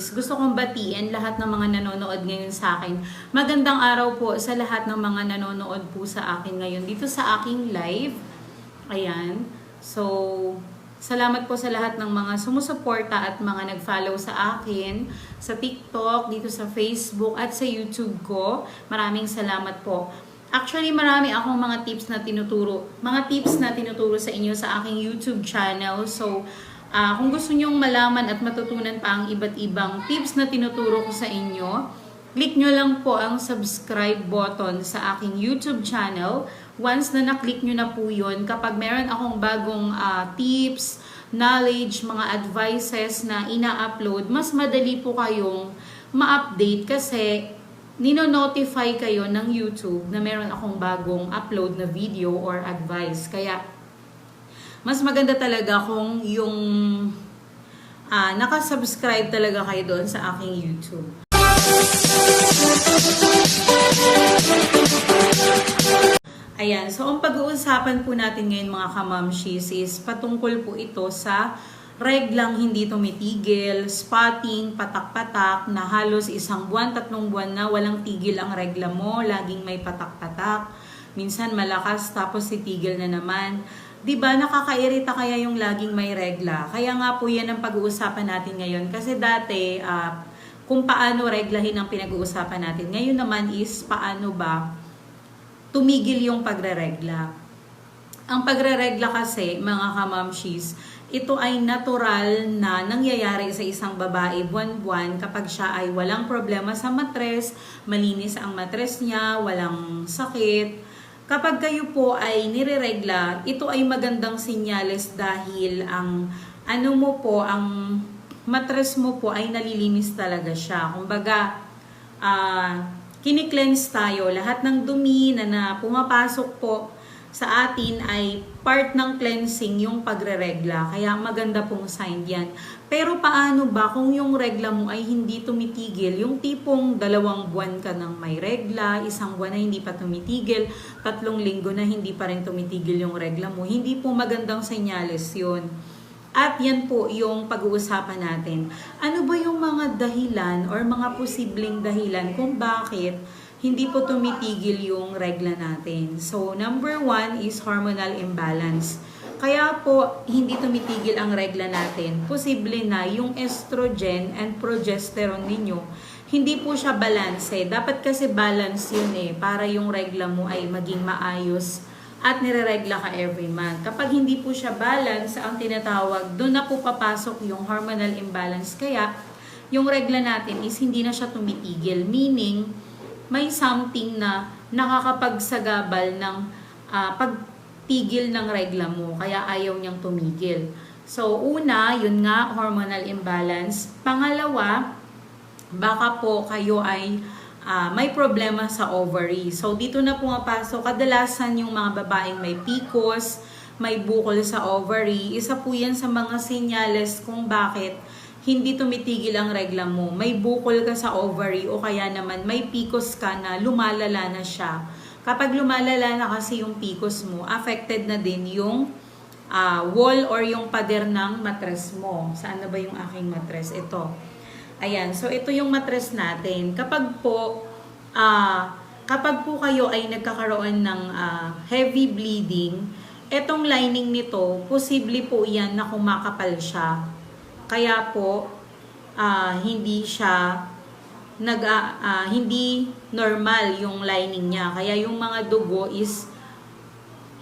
is gusto kong batiin lahat ng mga nanonood ngayon sa akin. Magandang araw po sa lahat ng mga nanonood po sa akin ngayon dito sa aking live. Ayan. So, salamat po sa lahat ng mga sumusuporta at mga nag-follow sa akin sa TikTok, dito sa Facebook at sa YouTube ko. Maraming salamat po. Actually, marami akong mga tips na tinuturo. Mga tips na tinuturo sa inyo sa aking YouTube channel. So, ah, kung gusto nyong malaman at matutunan pa ang iba't ibang tips na tinuturo ko sa inyo, click nyo lang po ang subscribe button sa aking YouTube channel. Once na na-click nyo na po yun, kapag meron akong bagong ah, tips, knowledge, mga advices na ina-upload, mas madali po kayong ma-update kasi nino-notify kayo ng YouTube na meron akong bagong upload na video or advice. Kaya, mas maganda talaga kung yung ah, nakasubscribe talaga kayo doon sa aking YouTube. Ayan, so ang pag-uusapan po natin ngayon mga kamamshis is patungkol po ito sa reglang hindi tumitigil, spotting, patak-patak, na halos isang buwan, tatlong buwan na walang tigil ang regla mo, laging may patak-patak, minsan malakas tapos titigil na naman. 'Di ba nakakairita kaya yung laging may regla? Kaya nga po 'yan ang pag-uusapan natin ngayon kasi dati ah, kung paano reglahin ang pinag-uusapan natin. Ngayon naman is paano ba tumigil yung pagreregla. Ang pagreregla kasi, mga kamamshis, ito ay natural na nangyayari sa isang babae buwan-buwan kapag siya ay walang problema sa matres, malinis ang matres niya, walang sakit. Kapag kayo po ay nireregla, ito ay magandang sinyales dahil ang ano mo po, ang matres mo po ay nalilinis talaga siya. Kumbaga, ah kini-cleanse tayo. Lahat ng dumi na, na pumapasok po sa atin ay part ng cleansing yung pagreregla. Kaya maganda pong sign yan. Pero paano ba kung yung regla mo ay hindi tumitigil? Yung tipong dalawang buwan ka nang may regla, isang buwan na hindi pa tumitigil, tatlong linggo na hindi pa rin tumitigil yung regla mo. Hindi po magandang senyales yun. At yan po yung pag-uusapan natin. Ano ba yung mga dahilan or mga posibleng dahilan kung bakit hindi po tumitigil yung regla natin? So, number one is hormonal imbalance. Kaya po, hindi tumitigil ang regla natin. Posible na yung estrogen and progesterone ninyo, hindi po siya balance. Dapat kasi balance yun eh, para yung regla mo ay maging maayos at nireregla ka every month. Kapag hindi po siya balance, ang tinatawag, doon na po papasok yung hormonal imbalance. Kaya, yung regla natin is hindi na siya tumitigil. Meaning, may something na nakakapagsagabal ng ah, pagtigil ng regla mo. Kaya ayaw niyang tumigil. So, una, yun nga, hormonal imbalance. Pangalawa, baka po kayo ay ah, may problema sa ovary. So, dito na pumapasok, kadalasan yung mga babaeng may PCOS, may bukol sa ovary. Isa po yan sa mga senyales kung bakit hindi tumitigil ang regla mo. May bukol ka sa ovary o kaya naman may PCOS ka na lumalala na siya. Kapag lumalala na kasi yung PCOS mo, affected na din yung ah, wall or yung pader ng matres mo. Saan na ba yung aking matres? Ito. Ayan, so ito yung matres natin. Kapag po, ah, kapag po kayo ay nagkakaroon ng ah, heavy bleeding, etong lining nito, posible po yan na kumakapal siya. Kaya po, ah, hindi siya nag ah, ah, hindi normal yung lining niya. Kaya yung mga dugo is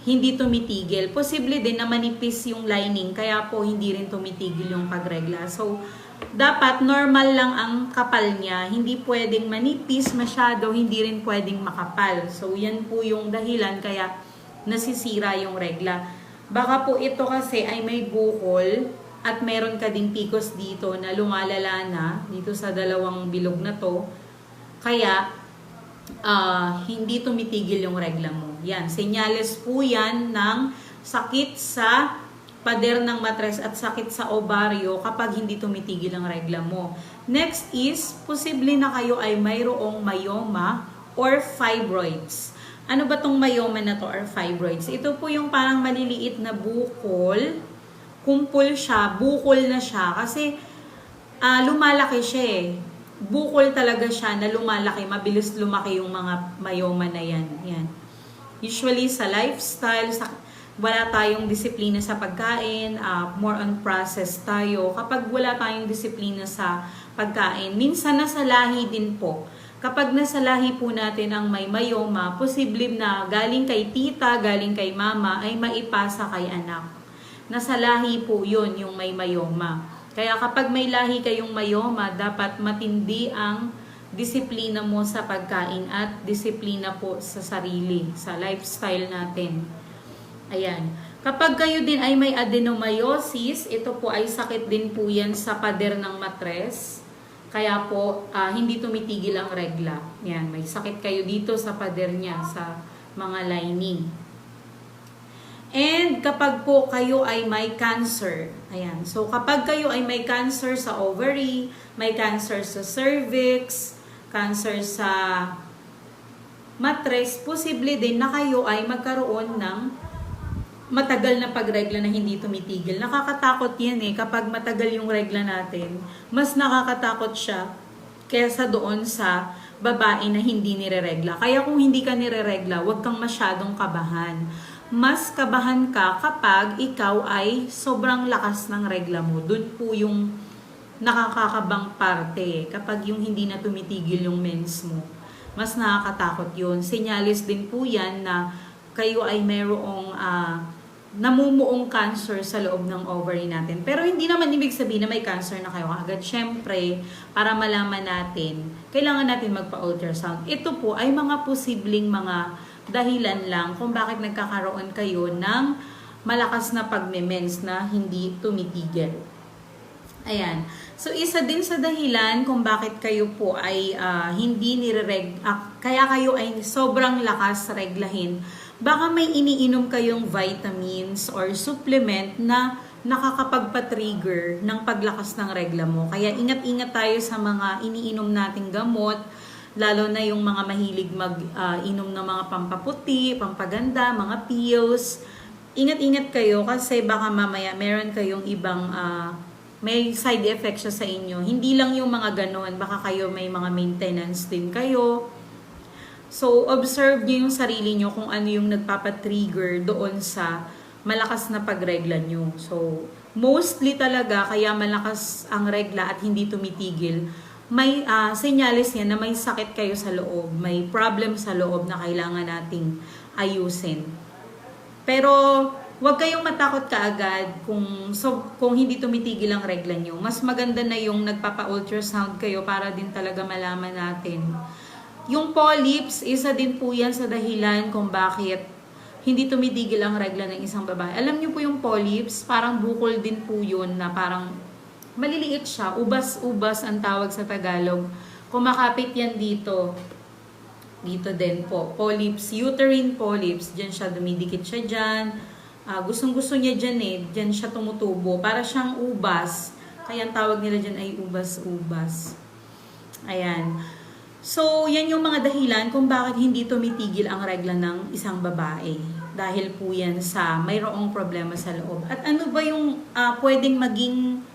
hindi tumitigil. Posible din na manipis yung lining, kaya po hindi rin tumitigil yung pagregla. So, dapat normal lang ang kapal niya. Hindi pwedeng manipis masyado, hindi rin pwedeng makapal. So, yan po yung dahilan kaya nasisira yung regla. Baka po ito kasi ay may bukol at meron ka ding pikos dito na lumalala na dito sa dalawang bilog na to. Kaya, ah, hindi tumitigil yung regla mo. Yan, senyales po yan ng sakit sa pader ng matres at sakit sa ovaryo kapag hindi tumitigil ang regla mo. Next is, posible na kayo ay mayroong myoma or fibroids. Ano ba tong myoma na to or fibroids? Ito po yung parang maliliit na bukol, kumpul siya, bukol na siya kasi ah, lumalaki siya eh. Bukol talaga siya na lumalaki, mabilis lumaki yung mga mayoma na yan. Yan. Usually sa lifestyle, sa, wala tayong disiplina sa pagkain, ah, more on process tayo. Kapag wala tayong disiplina sa pagkain, minsan nasa lahi din po. Kapag nasa lahi po natin ang may mayoma, posible na galing kay tita, galing kay mama, ay maipasa kay anak. Nasa lahi po yun, yung may mayoma. Kaya kapag may lahi kayong mayoma, dapat matindi ang disiplina mo sa pagkain at disiplina po sa sarili, sa lifestyle natin. Ayan. Kapag kayo din ay may adenomyosis, ito po ay sakit din po yan sa pader ng matres. Kaya po, ah, hindi tumitigil ang regla. Yan, may sakit kayo dito sa pader niya, sa mga lining. And kapag po kayo ay may cancer, ayan. So kapag kayo ay may cancer sa ovary, may cancer sa cervix, cancer sa matres, posible din na kayo ay magkaroon ng matagal na pagregla na hindi tumitigil. Nakakatakot yan eh. Kapag matagal yung regla natin, mas nakakatakot siya kaysa doon sa babae na hindi nireregla. Kaya kung hindi ka nireregla, huwag kang masyadong kabahan. Mas kabahan ka kapag ikaw ay sobrang lakas ng regla mo. Doon po yung nakakakabang parte. Kapag yung hindi na tumitigil yung mens mo. Mas nakakatakot yun. Senyalis din po yan na kayo ay mayroong ah, namumuong cancer sa loob ng ovary natin. Pero hindi naman ibig sabihin na may cancer na kayo agad. Siyempre, para malaman natin, kailangan natin magpa-ultrasound. Ito po ay mga posibleng mga dahilan lang kung bakit nagkakaroon kayo ng malakas na pagmemens na hindi tumitigil. Ayan. So, isa din sa dahilan kung bakit kayo po ay ah, hindi nire-reg... ah, kaya kayo ay sobrang lakas reglahin. Baka may iniinom kayong vitamins or supplement na nakakapagpa-trigger ng paglakas ng regla mo. Kaya ingat-ingat tayo sa mga iniinom nating gamot, lalo na yung mga mahilig mag-inom ng mga pampaputi, pampaganda, mga pills. Ingat-ingat kayo kasi baka mamaya meron kayong ibang ah, may side effect siya sa inyo. Hindi lang yung mga ganon, baka kayo may mga maintenance din kayo. So, observe niyo yung sarili niyo kung ano yung nagpapatrigger doon sa malakas na pagregla niyo. So, mostly talaga, kaya malakas ang regla at hindi tumitigil, may ah, senyales yan na may sakit kayo sa loob, may problem sa loob na kailangan nating ayusin. Pero, huwag kayong matakot kaagad kung, so, kung hindi tumitigil ang regla nyo. Mas maganda na yung nagpapa-ultrasound kayo para din talaga malaman natin. Yung polyps, isa din po yan sa dahilan kung bakit hindi tumitigil ang regla ng isang babae. Alam niyo po yung polyps, parang bukol din po yun na parang maliliit siya. Ubas-ubas ang tawag sa Tagalog. Kumakapit yan dito. Dito din po. Polyps, uterine polyps. Diyan siya, dumidikit siya dyan. Ah, gustong-gusto niya dyan eh. Dyan siya tumutubo. Para siyang ubas. Kaya ang tawag nila dyan ay ubas-ubas. Ayan. So, yan yung mga dahilan kung bakit hindi tumitigil ang regla ng isang babae. Dahil po yan sa mayroong problema sa loob. At ano ba yung ah, pwedeng maging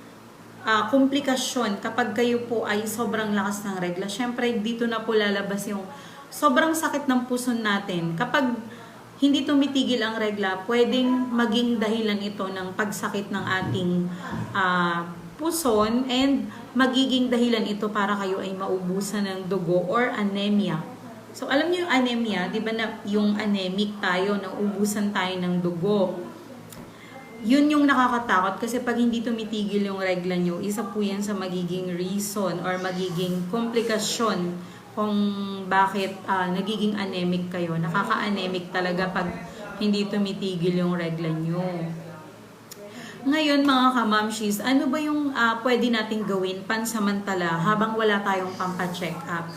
ah, komplikasyon kapag kayo po ay sobrang lakas ng regla? Siyempre, dito na po lalabas yung sobrang sakit ng puso natin. Kapag hindi tumitigil ang regla, pwedeng maging dahilan ito ng pagsakit ng ating ah, puson and magiging dahilan ito para kayo ay maubusan ng dugo or anemia. So, alam niyo yung anemia, di ba na yung anemic tayo, na ubusan tayo ng dugo. Yun yung nakakatakot kasi pag hindi tumitigil yung regla nyo, isa po yan sa magiging reason or magiging komplikasyon kung bakit ah, nagiging anemic kayo. Nakaka-anemic talaga pag hindi tumitigil yung regla nyo. Ngayon mga kamamshis, ano ba yung ah, pwede nating gawin pansamantala habang wala tayong pampa-check up?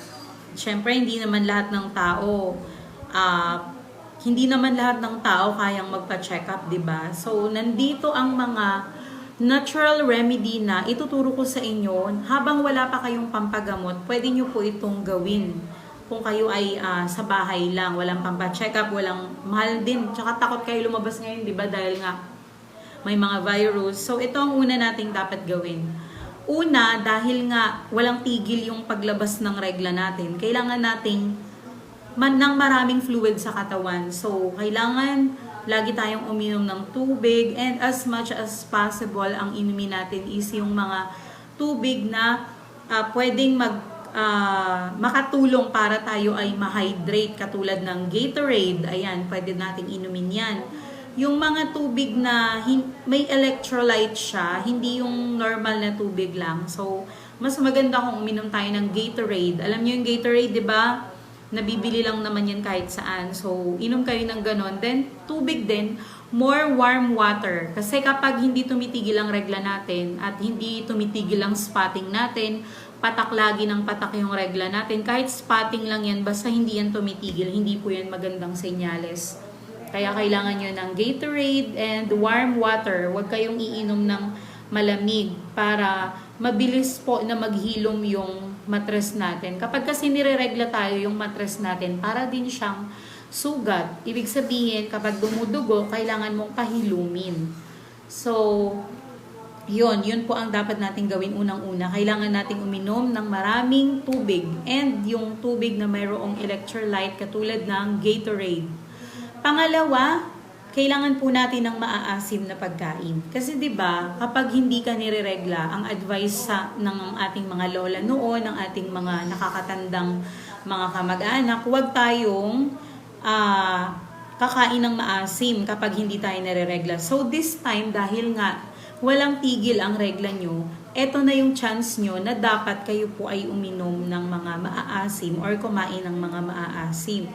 Siyempre, hindi naman lahat ng tao, ah, hindi naman lahat ng tao kayang magpa-check up, di ba? So, nandito ang mga natural remedy na ituturo ko sa inyo habang wala pa kayong pampagamot, pwede nyo po itong gawin. Kung kayo ay ah, sa bahay lang, walang pampa-check up, walang mahal din. Tsaka takot kayo lumabas ngayon, di ba? Dahil nga may mga virus. So, ito ang una nating dapat gawin. Una, dahil nga walang tigil yung paglabas ng regla natin, kailangan nating man ng maraming fluid sa katawan. So, kailangan lagi tayong uminom ng tubig and as much as possible, ang inumin natin is yung mga tubig na ah, pwedeng mag ah, makatulong para tayo ay ma-hydrate katulad ng Gatorade. Ayan, pwede nating inumin yan. Yung mga tubig na may electrolyte siya, hindi yung normal na tubig lang. So, mas maganda kung uminom tayo ng Gatorade. Alam niyo yung Gatorade, di ba? Nabibili lang naman yan kahit saan. So, inom kayo ng ganon. Then, tubig din, more warm water. Kasi kapag hindi tumitigil ang regla natin at hindi tumitigil ang spotting natin, patak lagi ng patak yung regla natin. Kahit spotting lang yan, basta hindi yan tumitigil, hindi po yan magandang senyales. Kaya kailangan nyo ng Gatorade and warm water. Huwag kayong iinom ng malamig para mabilis po na maghilom yung matres natin. Kapag kasi nireregla tayo yung matres natin, para din siyang sugat. Ibig sabihin, kapag dumudugo, kailangan mong pahilumin. So, yun, yun po ang dapat natin gawin unang-una. Kailangan nating uminom ng maraming tubig and yung tubig na mayroong electrolyte katulad ng Gatorade. Pangalawa, kailangan po natin ng maaasim na pagkain. Kasi 'di ba, kapag hindi ka nireregla, ang advice sa ng ating mga lola noon, ng ating mga nakakatandang mga kamag-anak, huwag tayong ah, kakain ng maasim kapag hindi tayo nireregla. So this time, dahil nga walang tigil ang regla nyo, eto na yung chance nyo na dapat kayo po ay uminom ng mga maaasim or kumain ng mga maaasim.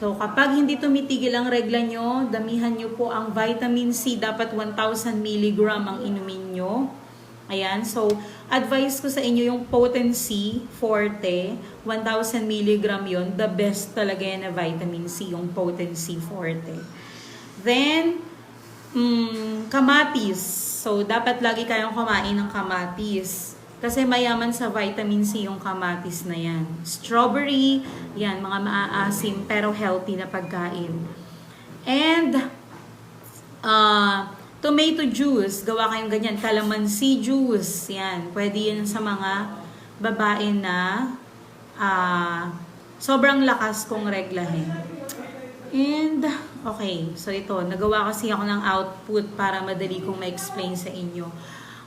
So, kapag hindi tumitigil ang regla nyo, damihan nyo po ang vitamin C. Dapat 1,000 mg ang inumin nyo. Ayan. So, advice ko sa inyo yung Potency Forte. 1,000 mg yon The best talaga yan na vitamin C, yung Potency Forte. Then, mm, kamatis. So, dapat lagi kayong kumain ng kamatis. Kasi mayaman sa vitamin C yung kamatis na yan. Strawberry, yan, mga maaasim pero healthy na pagkain. And, uh, tomato juice, gawa kayong ganyan. Calamansi juice, yan. Pwede yan sa mga babae na uh, sobrang lakas kong reglahin. And, okay. So, ito. Nagawa kasi ako ng output para madali kong ma-explain sa inyo.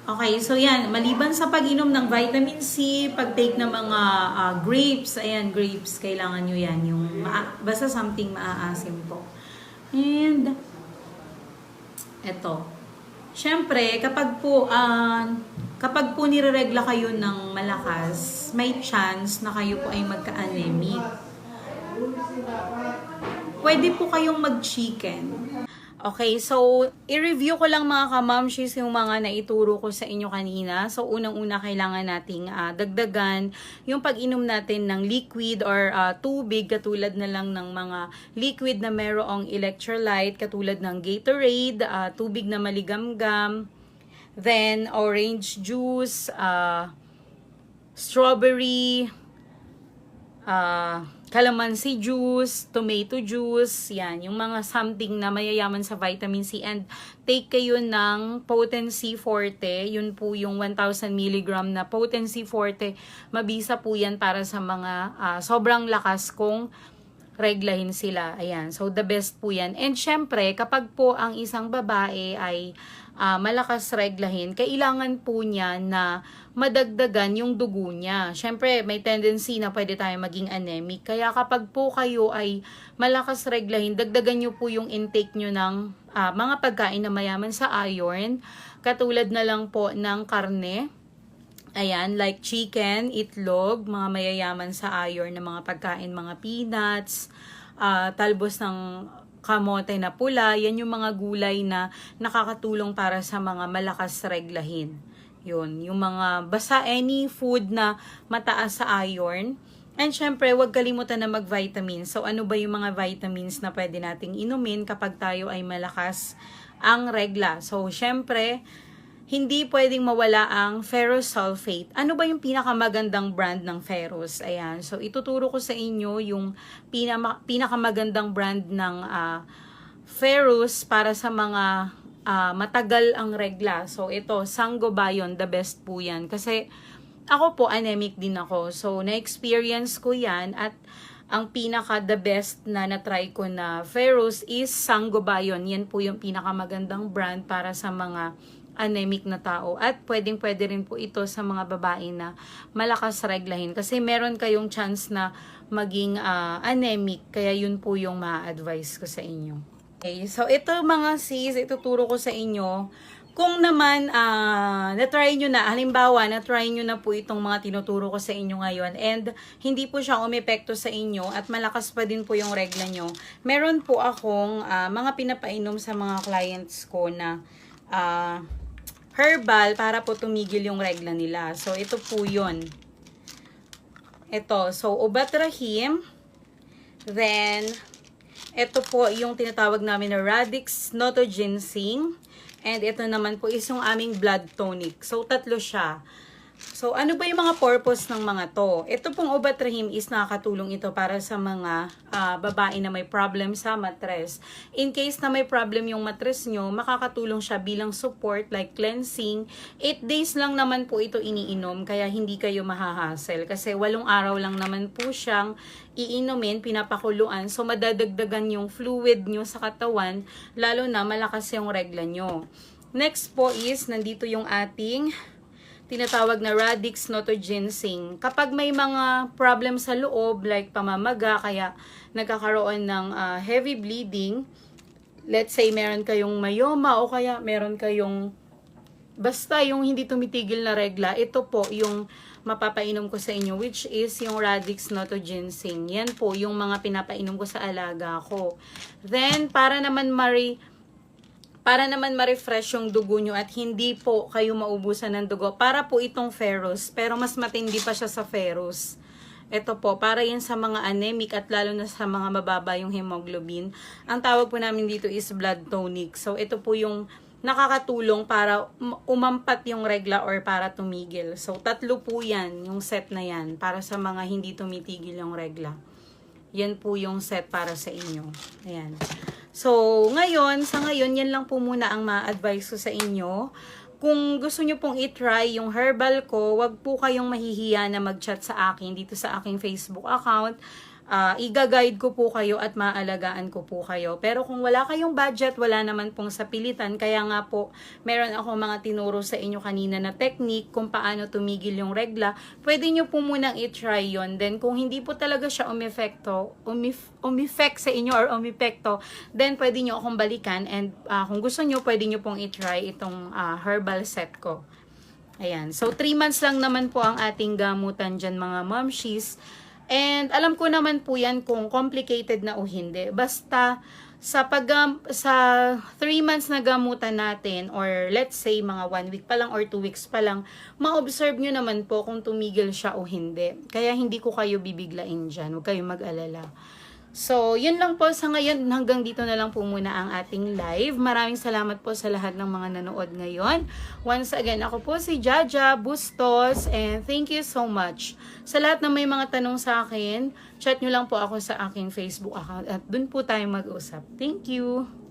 Okay, so yan, maliban sa pag-inom ng vitamin C, pag-take ng mga ah, grapes, ayan, grapes, kailangan nyo yan, yung basta something maaasim po. And, eto, syempre, kapag po, ah, kapag po nireregla kayo ng malakas, may chance na kayo po ay magka-anemic. Pwede po kayong mag-chicken. Okay, so i-review ko lang mga kamamshis yung mga naituro ko sa inyo kanina. So unang-una kailangan nating ah, dagdagan yung pag-inom natin ng liquid or ah, tubig katulad na lang ng mga liquid na merong electrolyte katulad ng Gatorade, ah, tubig na maligamgam, then orange juice, ah, strawberry, ah, calamansi juice, tomato juice, yan, yung mga something na mayayaman sa vitamin C and take kayo ng potency forte, yun po yung 1000 mg na potency forte, mabisa po yan para sa mga ah, sobrang lakas kung reglahin sila. Ayan. So, the best po yan. And syempre, kapag po ang isang babae ay ah, malakas reglahin, kailangan po niya na madagdagan yung dugo niya. Syempre, may tendency na pwede tayo maging anemic. Kaya kapag po kayo ay malakas reglahin, dagdagan nyo po yung intake nyo ng ah, mga pagkain na mayaman sa iron, katulad na lang po ng karne, Ayan, like chicken, itlog, mga mayayaman sa iron na mga pagkain, mga peanuts, ah, talbos ng kamote na pula, yan yung mga gulay na nakakatulong para sa mga malakas reglahin. Yun, yung mga, basta any food na mataas sa iron. And syempre, huwag kalimutan na mag-vitamins. So, ano ba yung mga vitamins na pwede nating inumin kapag tayo ay malakas ang regla? So, syempre, hindi pwedeng mawala ang ferrous sulfate. Ano ba yung pinakamagandang brand ng ferrous? Ayan. So, ituturo ko sa inyo yung pinama, pinakamagandang brand ng ah, ferrous para sa mga ah, matagal ang regla. So ito, Sangobayon, the best po yan. Kasi ako po, anemic din ako. So na-experience ko yan at ang pinaka the best na na-try ko na Ferrous is Sangobayon. Yan po yung pinakamagandang brand para sa mga anemic na tao. At pwedeng pwede rin po ito sa mga babae na malakas reglahin. Kasi meron kayong chance na maging ah, anemic. Kaya yun po yung ma-advise ko sa inyo. Okay, so ito mga sis, ituturo ko sa inyo. Kung naman ah na-try nyo na, halimbawa, na-try nyo na po itong mga tinuturo ko sa inyo ngayon and hindi po siya umepekto sa inyo at malakas pa din po yung regla nyo, meron po akong ah, mga pinapainom sa mga clients ko na ah, herbal para po tumigil yung regla nila. So, ito po yun. Ito, so, ubat rahim, then, ito po yung tinatawag namin na Radix Noto Ginseng. And ito naman po is yung aming blood tonic. So, tatlo siya. So, ano ba yung mga purpose ng mga to? Ito pong Obatrahim is nakakatulong ito para sa mga ah, babae na may problem sa matres. In case na may problem yung matres nyo, makakatulong siya bilang support like cleansing. 8 days lang naman po ito iniinom kaya hindi kayo mahahasel. Kasi walong araw lang naman po siyang iinumin, pinapakuluan. So, madadagdagan yung fluid nyo sa katawan, lalo na malakas yung regla nyo. Next po is, nandito yung ating tinatawag na radix noto ginseng. Kapag may mga problem sa loob like pamamaga kaya nagkakaroon ng ah, heavy bleeding, let's say meron kayong mayoma o kaya meron kayong basta yung hindi tumitigil na regla, ito po yung mapapainom ko sa inyo which is yung Radix Noto Ginseng. Yan po yung mga pinapainom ko sa alaga ko. Then, para naman mari para naman ma-refresh yung dugo nyo at hindi po kayo maubusan ng dugo. Para po itong ferrous, pero mas matindi pa siya sa ferrous. Ito po, para yan sa mga anemic at lalo na sa mga mababa yung hemoglobin. Ang tawag po namin dito is blood tonic. So, ito po yung nakakatulong para um- umampat yung regla or para tumigil. So, tatlo po yan, yung set na yan, para sa mga hindi tumitigil yung regla. Yan po yung set para sa inyo. Ayan. So, ngayon, sa ngayon, yan lang po muna ang ma-advise ko sa inyo. Kung gusto nyo pong i-try yung herbal ko, wag po kayong mahihiya na mag-chat sa akin dito sa aking Facebook account. Ah, iga-guide ko po kayo at maalagaan ko po kayo. Pero kung wala kayong budget, wala naman pong sapilitan. Kaya nga po, meron ako mga tinuro sa inyo kanina na technique kung paano tumigil yung regla. Pwede nyo po munang i-try yon Then kung hindi po talaga siya umefekto, umif, umeffect sa inyo or umepekto, then pwede nyo akong balikan. And ah, kung gusto nyo, pwede nyo pong i-try itong ah, herbal set ko. Ayan. So, 3 months lang naman po ang ating gamutan dyan mga momshies. And alam ko naman po yan kung complicated na o hindi. Basta sa pag sa 3 months na gamutan natin or let's say mga 1 week pa lang or 2 weeks pa lang, ma-observe nyo naman po kung tumigil siya o hindi. Kaya hindi ko kayo bibiglain dyan. Huwag kayong mag-alala. So, yun lang po sa ngayon. Hanggang dito na lang po muna ang ating live. Maraming salamat po sa lahat ng mga nanood ngayon. Once again, ako po si Jaja Bustos and thank you so much. Sa lahat na may mga tanong sa akin, chat nyo lang po ako sa aking Facebook account at dun po tayo mag-usap. Thank you!